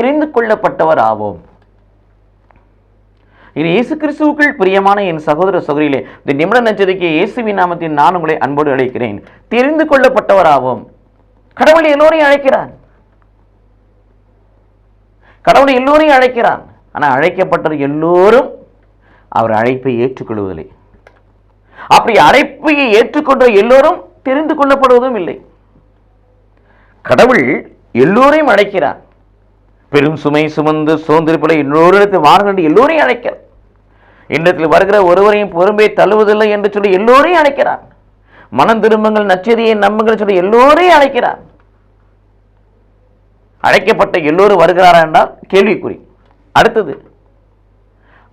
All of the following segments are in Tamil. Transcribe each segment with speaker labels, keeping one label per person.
Speaker 1: தெரிந்து கொள்ளப்பட்டவர் ஆவோம் இது இயேசு கிறிஸ்துவுக்குள் பிரியமான என் சகோதர சகோதரிகளே இந்த நிமிட நச்சரிக்கை இயேசுவின் நாமத்தில் நான் உங்களை அன்போடு அழைக்கிறேன். தெரிந்து கொள்ளப்பட்டவராவோம் கடவுள் எல்லோரையும் அழைக்கிறார். கடவுள் எல்லோரையும் அழைக்கிறான் ஆனால் அழைக்கப்பட்டவர் எல்லோரும் அவர் அழைப்பை ஏற்றுக்கொள்வதில்லை. அப்படி அழைப்பையை ஏற்றுக்கொண்ட எல்லோரும் தெரிந்து கொள்ளப்படுவதும் இல்லை. கடவுள் எல்லோரையும் அழைக்கிறார். பெரும் சுமை சுமந்து சோர்ந்திருப்பதை எல்லோரிடத்தில் வாருங்கள் எல்லோரையும் அழைக்கிறார். இன்னத்தில் வருகிற ஒருவரையும் பொறுமை தள்ளுவதில்லை என்று சொல்லி எல்லோரையும் அழைக்கிறார். மனம் திரும்பங்கள் நச்சதியை நம்புங்கள் சொல்லி எல்லோரையும் அழைக்கிறார். அழைக்கப்பட்ட எல்லோரும் வருகிறாரா என்றால் கேள்விக்குறி. அடுத்தது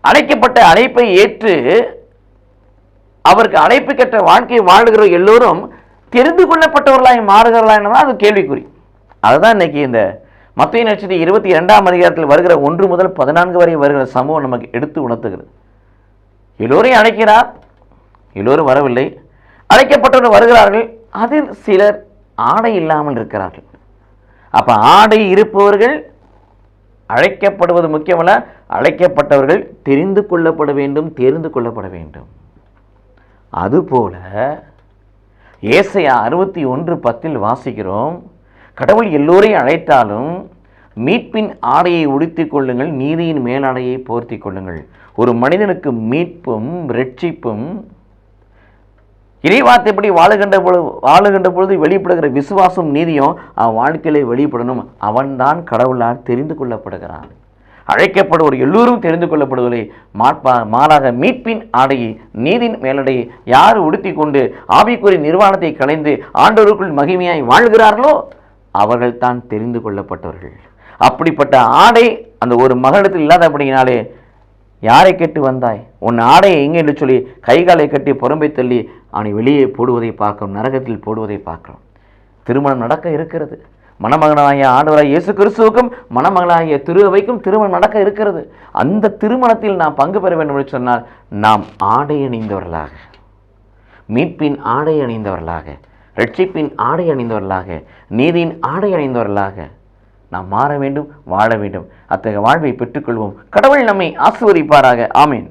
Speaker 1: அழைக்கப்பட்ட அழைப்பை ஏற்று அவருக்கு அழைப்பு கற்ற வாழ்க்கையை வாழ்கிற எல்லோரும் தெரிந்து கொள்ளப்பட்டவர்களாய் மாறுகிறார்களா என்றால் அது கேள்விக்குறி. அதுதான் இன்னைக்கு இந்த மத்திய நட்சத்திரம் இருபத்தி இரண்டாம் அதிகாரத்தில் வருகிற ஒன்று முதல் பதினான்கு வரை வருகிற சமூகம் நமக்கு எடுத்து உணர்த்துகிறது. எல்லோரையும் அழைக்கிறார். எல்லோரும் வரவில்லை. அழைக்கப்பட்டவர்கள் வருகிறார்கள். அதில் சிலர் ஆடை இல்லாமல் இருக்கிறார்கள். அப்போ ஆடை இருப்பவர்கள் அழைக்கப்படுவது முக்கியமல்ல. அழைக்கப்பட்டவர்கள் தெரிந்து கொள்ளப்பட வேண்டும் தெரிந்து கொள்ளப்பட வேண்டும். அதுபோல ஏசையா அறுபத்தி ஒன்று பத்தில் வாசிக்கிறோம். கடவுள் எல்லோரையும் அழைத்தாலும் மீட்பின் ஆடையை உடுத்திக் கொள்ளுங்கள் நீதியின் மேலாடையை போர்த்தி கொள்ளுங்கள். ஒரு மனிதனுக்கு மீட்பும் ரட்சிப்பும் இறைவார்த்தைப்படி வாழுகின்ற பொழுது வாழுகின்ற பொழுது வெளிப்படுகிற விசுவாசம் நீதியும் அவன் வாழ்க்கையிலே வெளிப்படணும். அவன்தான் கடவுளால் தெரிந்து கொள்ளப்படுகிறான். அழைக்கப்படுவோர் எல்லோரும் தெரிந்து கொள்ளப்படுவதில்லை. மாட்பா மாறாக மீட்பின் ஆடையை நீதின் மேலடையை யார் உடுத்தி கொண்டு ஆவிக்குறி நிர்வாணத்தை கலைந்து ஆண்டவருக்குள் மகிமையாய் வாழ்கிறார்களோ அவர்கள்தான் தெரிந்து கொள்ளப்பட்டவர்கள். அப்படிப்பட்ட ஆடை அந்த ஒரு மகளிடத்தில் இல்லாதபடியினாலே யாரை கேட்டு வந்தாய்? உன் ஆடையை எங்கே என்று சொல்லி கைகாலை கட்டி புறம்பை தள்ளி அவனை வெளியே போடுவதை பார்க்கிறோம் நரகத்தில் போடுவதை பார்க்கிறோம். திருமணம் நடக்க இருக்கிறது. மணமகனாகிய ஆண்டவராய் இயேசு கிறிஸ்துவுக்கும் மணமகனாகிய திருவைக்கும் திருமணம் நடக்க இருக்கிறது. அந்த திருமணத்தில் நாம் பங்கு பெற வேண்டும் என்று சொன்னால் நாம் ஆடை அணிந்தவர்களாக மீட்பின் ஆடை அணிந்தவர்களாக ரட்சிப்பின் ஆடை அணிந்தவர்களாக நீதியின் ஆடை அணிந்தவர்களாக நாம் மாற வேண்டும் வாழ வேண்டும். அத்தகைய வாழ்வை பெற்றுக்கொள்வோம். கடவுள் நம்மை ஆசிர்வதிப்பாராக. ஆமீன்.